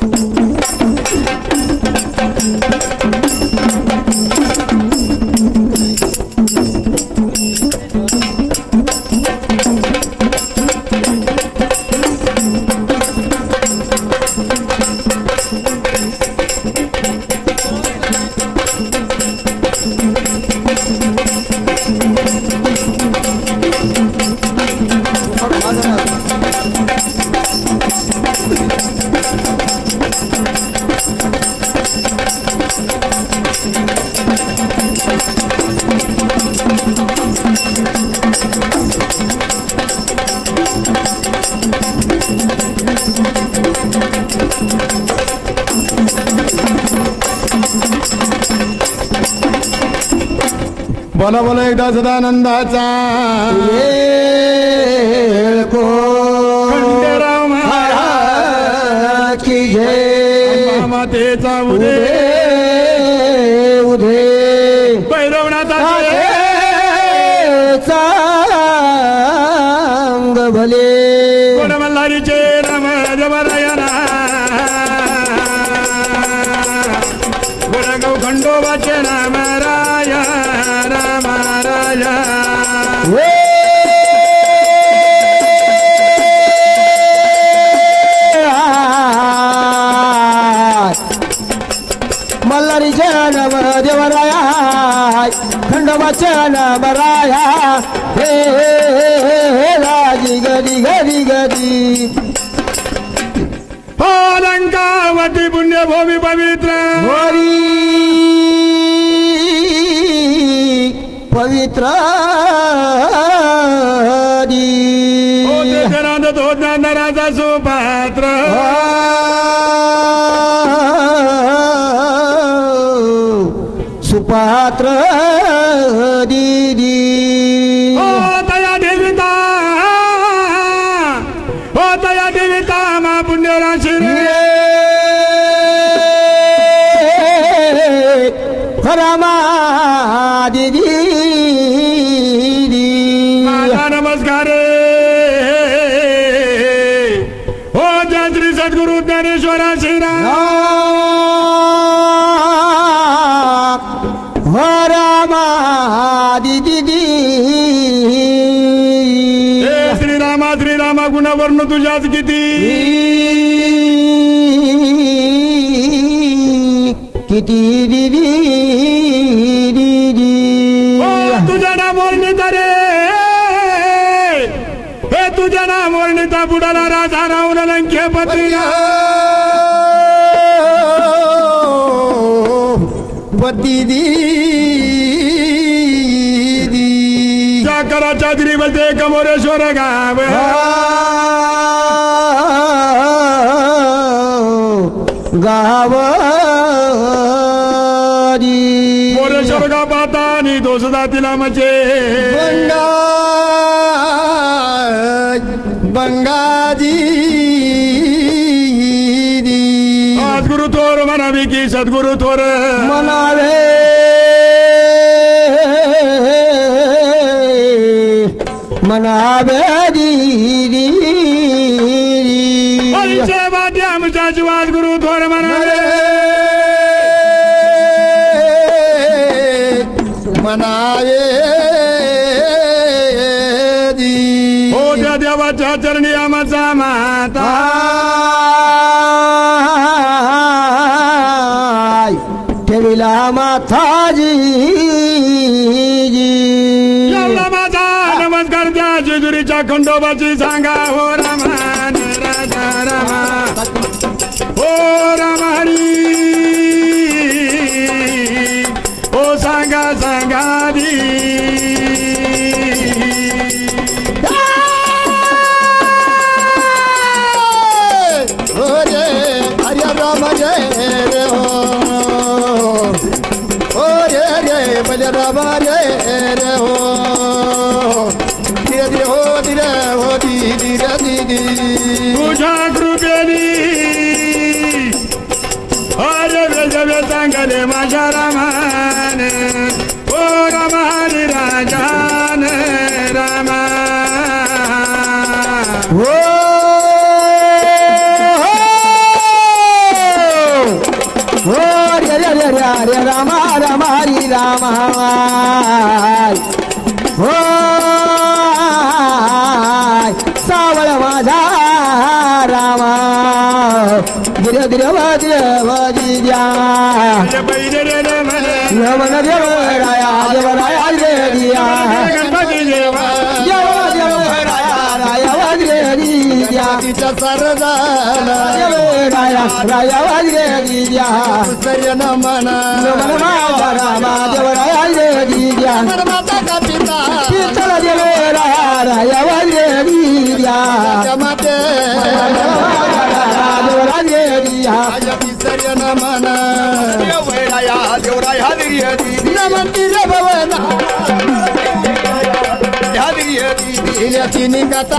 Thank you. बोला बोला एकदा सदानंदाचा. खंडेराव महाराज. की जय मातेचा उदे उधे भैरवनाथा चांग भले. कोण मल्हारीचे खंडोबाच्या नम राया हे हे राजी गरी गरी गरी। पालंकावती पुण्यभूमी पवित्र। होरी पवित्र हो देशराज तो ज्ञानराजा सुपात्र। सुपात्र दीदी। हो तया देविता हो तया देविता मा पुण्यराशी रे। खरामा दीदी। माझा नमस्कार श्रीरामा श्रीरामा गुणवर्ण तुझ्याच किती? किती तुझ्या नामोर रे. हे तुझ्या नामोर नेता बुडाला राजा राहून लंके पत्रिया पती साखराच्या दिरीमध्ये कमोरेश्वर गाव. गावारी. मोरेश्वर गाव पाहता आणि दोष जातीला म्हणजे. बंगा बंगाजी आज गुरु थोर म्हणावी की सद्गुरु थोर. मनावे मनावे दीदी. परिचय गुरु थोर म्हणावे मनावे देवाच्या चरणी आमचा माता ठेविला माथाजी खंडोबाची सांगा हो रामा राजा रामा. हो राम हरी हो सांगा सांगा दी हो. रे हरे राम जय रे हो. हो Ramane, O Ramani Rajane Rama. Whoa! Hare Rama Rama Hare Rama Hoy Savala Madha Rama Dire dire Madhira नमन देव राया देव राया रे दिया। गणपती देवा। देव देव राया वज्र दिया। तिच्या सरदार। देव राया वज्र दिया। सय नमन नमन माझा रामा देव राया रे दिया। माता का नमन रे भवन। तिने कथा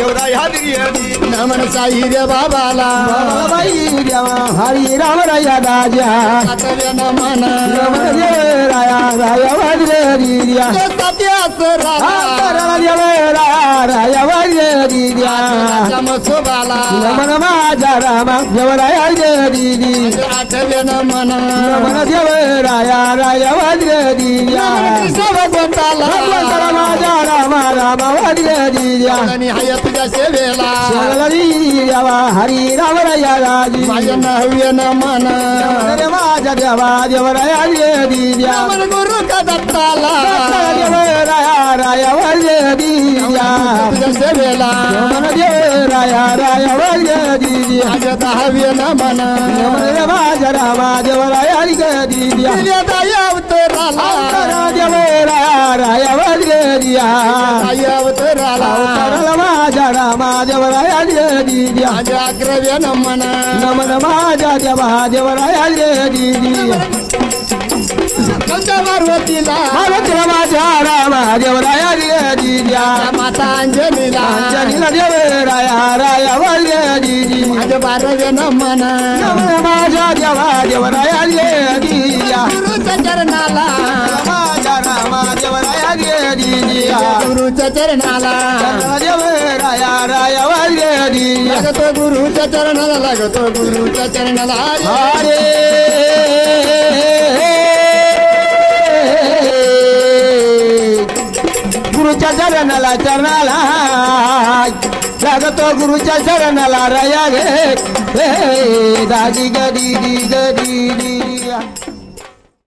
नमन साई रे बाबाला. हरी राम राया राजा. सातव्या नमन राया राया वज्र दिया सत्यास राजा. राया वज्र दिया मसोबाला. नमन माझा रामा देवराया रे दिदी आठव्या नमन नमन देवराया राया वज्र दिया कृष्ण भगवंताला. भगवंत माझा रामा रामा वज्र दिया आणि हाय तुझ्या सेवेला. देवा हरी राम राया राजी. माझ्या नव्य नमन. रे माझा देवा देवराया नमन गुरु का दत्ताला. देवराया राया वज्र दिया तुझ्या सेवेला. नमन देवराया राया वज्र दिया माझ्या दहाव्य नमन. रे माझ्या देवा देवराया रे दिया कोणत्या पार्वतीला भारत माझा रामा देवराया रे दिया माता अंजनीला अंजनीला देवराया राया वज्र दिदी माझ्या बाराव्या नमन. नमन माझा देवा गुरुच्या चरणाला. देवराया राया वज्र लागतो गुरुच्या चरणाला लागतो गुरुच्या चरणाला. हरे. गुरुच्या चरणाला चरणाला. लागतो गुरुच्या चरणाला रया गे दादी गदी दी गदी दी.